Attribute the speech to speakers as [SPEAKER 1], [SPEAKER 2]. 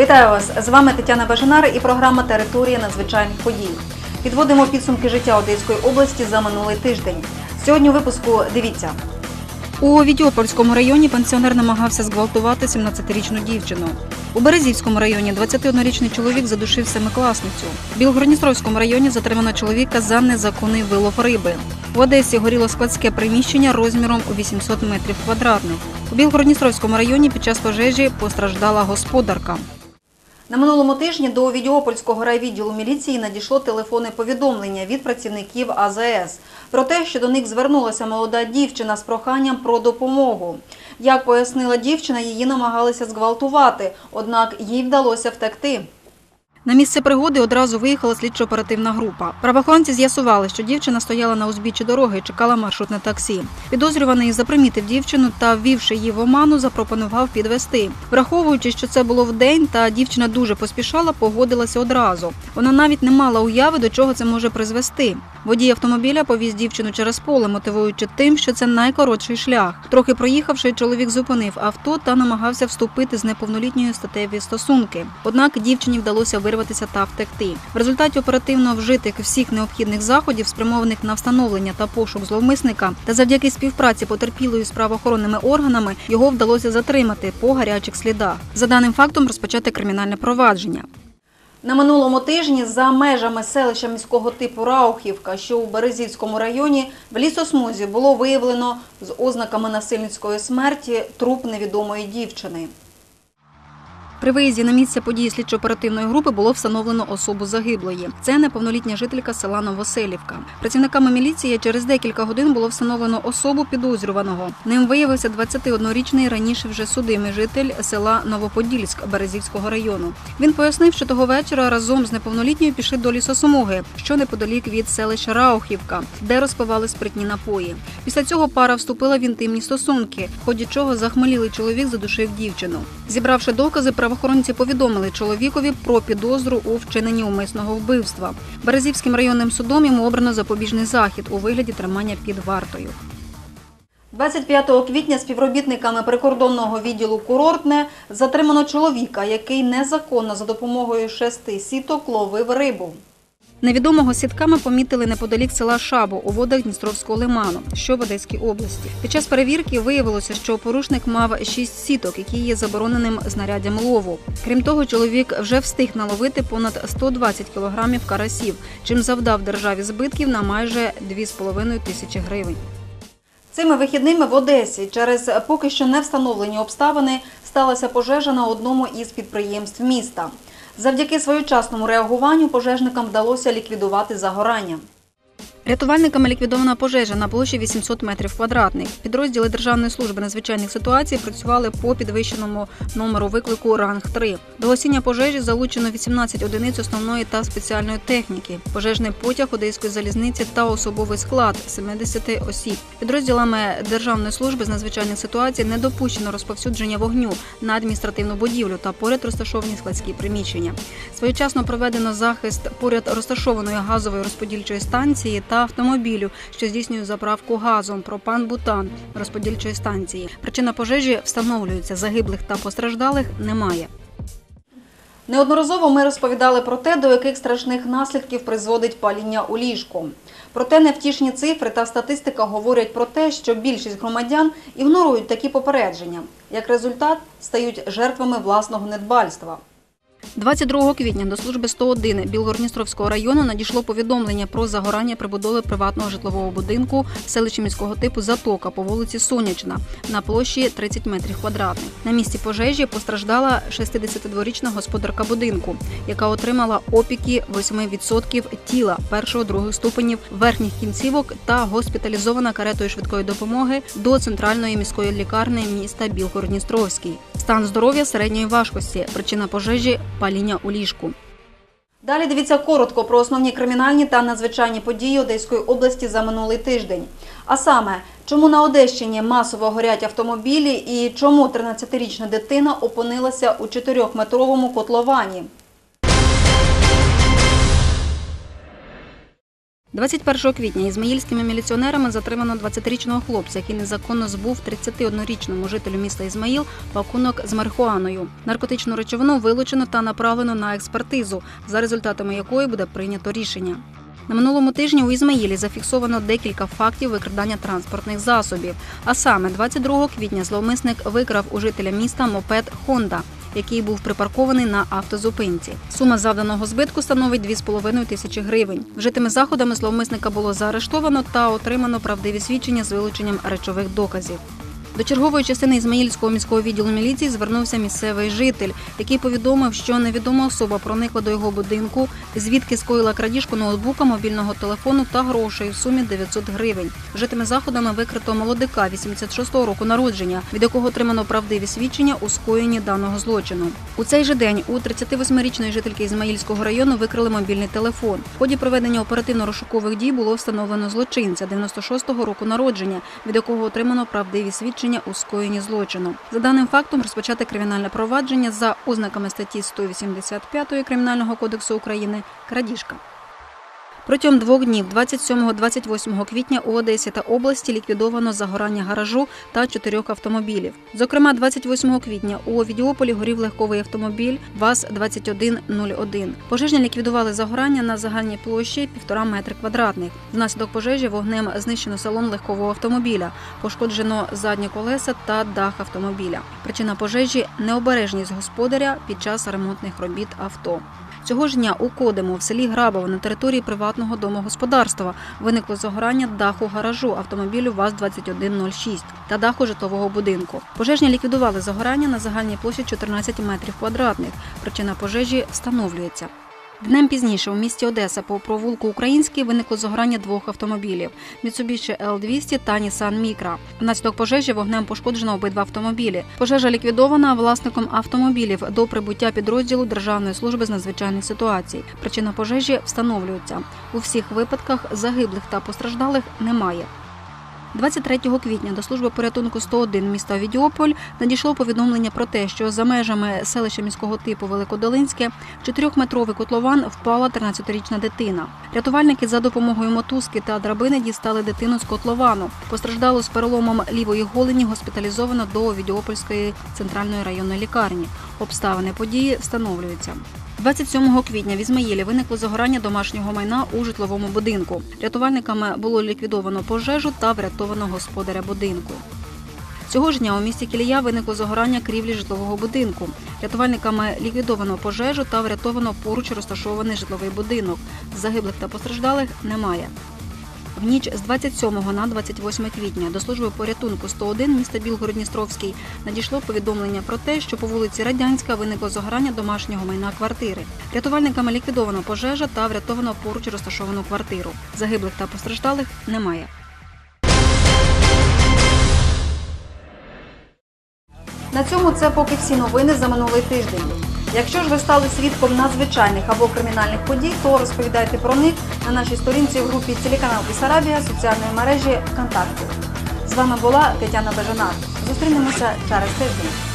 [SPEAKER 1] Вітаю вас! З вами Тетяна Бажанар і програма Територія надзвичайних подій. Підводимо підсумки життя Одеської області за минулий тиждень. Сьогодні у випуску дивіться. У Відьопольському районі пенсіонер намагався зґвалтувати 17-річну дівчину. У Березівському районі 21-річний чоловік задушив семикласницю. В Білгородністровському районі затримано чоловіка за незаконний вилов риби. В Одесі горіло складське приміщення розміром у 800 метрів квадратних. У Білгородністровському районі під час пожежі постраждала господарка. На минулому тижні до Відіопольського райвідділу міліції надійшло телефонне повідомлення від працівників АЗС про те, що до них звернулася молода дівчина з проханням про допомогу. Як пояснила дівчина, її намагалися зґвалтувати, однак їй вдалося втекти. На місце пригоди одразу виїхала слідчо-оперативна група. Правоохоронці з'ясували, що дівчина стояла на узбіччі дороги і чекала маршрутне таксі. Підозрюваний запримітив дівчину та, ввівши її в оману, запропонував підвести. Враховуючи, що це було вдень, та дівчина дуже поспішала, погодилася одразу. Вона навіть не мала уяви, до чого це може призвести. Водій автомобіля повіз дівчину через поле, мотивуючи тим, що це найкоротший шлях. Трохи проїхавши, чоловік зупинив авто та намагався вступити з неповнолітньою статеві стосунки. Однак дівчині вдалося вирватися та втекти. В результаті оперативно вжитих всіх необхідних заходів, спрямованих на встановлення та пошук зловмисника, та завдяки співпраці потерпілої з правоохоронними органами його вдалося затримати по гарячих слідах. За даним фактом розпочати кримінальне провадження. На минулому тижні за межами селища міського типу Раухівка, що у Березівському районі, в лісосмузі було виявлено з ознаками насильницької смерті труп невідомої дівчини. При виїзді на місце події слідчо-оперативної групи було встановлено особу загиблої. Це неповнолітня жителька села Новоселівка. Працівниками міліції через декілька годин було встановлено особу підозрюваного. Ним виявився 21-річний раніше вже судимий житель села Новоподільськ Березівського району. Він пояснив, що того вечора разом з неповнолітньою пішли до лісосмуги, що неподалік від селища Раухівка, де розпивали спиртні напої. Після цього пара вступила в інтимні стосунки, в ході чого захмелілий чоловік задушив дівчину. Зібравши докази, правоохоронці повідомили чоловікові про підозру у вчиненні умисного вбивства. Березівським районним судом йому обрано запобіжний захід у вигляді тримання під вартою. 25 квітня співробітниками прикордонного відділу курортне затримано чоловіка, який незаконно за допомогою шести сіток ловив рибу. Невідомого сітками помітили неподалік села Шабо у водах Дністровського лиману, що в Одеській області. Під час перевірки виявилося, що порушник мав шість сіток, які є забороненим знаряддям лову. Крім того, чоловік вже встиг наловити понад 120 кілограмів карасів, чим завдав державі збитків на майже 2,5 тисячі гривень. Цими вихідними в Одесі через поки що не встановлені обставини сталася пожежа на одному із підприємств міста. Завдяки своєчасному реагуванню пожежникам вдалося ліквідувати загорання. Рятувальниками ліквідована пожежа на площі 800 метрів квадратних. Підрозділи Державної служби надзвичайних ситуацій працювали по підвищеному номеру виклику ранг 3 До гасіння пожежі залучено 18 одиниць основної та спеціальної техніки, пожежний потяг Одеської залізниці та особовий склад 70 осіб. Підрозділами Державної служби з надзвичайних ситуацій не допущено розповсюдження вогню на адміністративну будівлю та поряд розташовані складські приміщення. Своєчасно проведено захист поряд розташованої газової розподільчої станції та автомобілю, що здійснює заправку газом пропан-бутан розподільчої станції. Причина пожежі встановлюється. Загиблих та постраждалих немає. Неодноразово ми розповідали про те, до яких страшних наслідків призводить паління у ліжку. Проте невтішні цифри та статистика говорять про те, що більшість громадян ігнорують такі попередження. Як результат, стають жертвами власного недбальства. 22 квітня до служби 101 Білгородністровського району надійшло повідомлення про загорання прибудови приватного житлового будинку в селищі міського типу Затока по вулиці Сонячна на площі 30 метрів квадратних. На місці пожежі постраждала 62-річна господарка будинку, яка отримала опіки 8% тіла першого-других ступенів верхніх кінцівок та госпіталізована каретою швидкої допомоги до центральної міської лікарні міста Білгородністровський. Стан здоров'я середньої важкості. Причина пожежі паління у ліжку. Далі дивіться коротко про основні кримінальні та надзвичайні події Одеської області за минулий тиждень. А саме, чому на Одещині масово горять автомобілі і чому 13-річна дитина опинилася у 4-метровому котловані. 21 квітня ізмаїльськими міліціонерами затримано 20-річного хлопця, який незаконно збув 31-річному жителю міста Ізмаїл пакунок з марихуаною. Наркотичну речовину вилучено та направлено на експертизу, за результатами якої буде прийнято рішення. На минулому тижні у Ізмаїлі зафіксовано декілька фактів викрадання транспортних засобів. А саме 22 квітня зловмисник викрав у жителя міста мопед Хонда, який був припаркований на автозупинці. Сума завданого збитку становить 2,5 тисячі гривень. Вжитими заходами зловмисника було заарештовано та отримано правдиві свідчення з вилученням речових доказів. До чергової частини Ізмаїльського міського відділу міліції звернувся місцевий житель, який повідомив, що невідома особа проникла до його будинку, звідки скоїла крадіжку ноутбука, мобільного телефону та грошей в сумі 900 гривень. Вжитими заходами викрито молодика 86-го року народження, від якого отримано правдиві свідчення у скоєнні даного злочину. У цей же день у 38-річної жительки Ізмаїльського району викрили мобільний телефон. В ході проведення оперативно-розшукових дій було встановлено злочинця 96-го року народження, від якого отримано правдиві свідчення у скоєнні злочину. За даним фактом розпочати кримінальне провадження за ознаками статті 185 Кримінального кодексу України крадіжка. Протягом двох днів, 27-28 квітня, у Одесі та області ліквідовано загорання гаражу та чотирьох автомобілів. Зокрема, 28 квітня у Овідіополі горів легковий автомобіль ВАЗ-2101. Пожежні ліквідували загорання на загальній площі 1,5 метри квадратних. Внаслідок пожежі вогнем знищено салон легкового автомобіля, пошкоджено задні колеса та дах автомобіля. Причина пожежі необережність господаря під час ремонтних робіт авто. Цього ж дня у Кодимо в селі Грабово на території приватного домогосподарства виникло загорання даху гаражу автомобілю ВАЗ-2106 та даху житлового будинку. Пожежні ліквідували загорання на загальній площі 14 метрів квадратних. Причина пожежі встановлюється. Днем пізніше у місті Одеса по провулку Український виникло загорання двох автомобілів Mitsubishi L200 та Nissan Micra. Внаслідок пожежі вогнем пошкоджено обидва автомобілі. Пожежа ліквідована власником автомобілів до прибуття підрозділу Державної служби з надзвичайних ситуацій. Причина пожежі встановлюється. У всіх випадках загиблих та постраждалих немає. 23 квітня до служби порятунку 101 міста Відіополь надійшло повідомлення про те, що за межами селища міського типу Великодолинське чотирьохметровий котлован впала 13-річна дитина. Рятувальники за допомогою мотузки та драбини дістали дитину з котловану. Постраждалу з переломом лівої голені госпіталізовано до Відіопольської центральної районної лікарні. Обставини події встановлюються. 27 квітня в Ізмаїлі виникло загорання домашнього майна у житловому будинку. Рятувальниками було ліквідовано пожежу та врятовано господаря будинку. Цього ж дня у місті Кілія виникло загорання крівлі житлового будинку. Рятувальниками ліквідовано пожежу та врятовано поруч розташований житловий будинок. Загиблих та постраждалих немає. В ніч з 27 на 28 квітня до служби порятунку 101 міста Білгород-Дністровський надійшло повідомлення про те, що по вулиці Радянська виникло загорання домашнього майна квартири. Рятувальниками ліквідовано пожежа та врятовано поруч розташовану квартиру. Загиблих та постраждалих немає. На цьому це поки всі новини за минулий тиждень. Якщо ж ви стали свідком надзвичайних або кримінальних подій, то розповідайте про них на нашій сторінці в групі телеканал Бісарабія соціальної мережі ВКонтакті. З вами була Тетяна Бежанар. Зустрінемося через тиждень.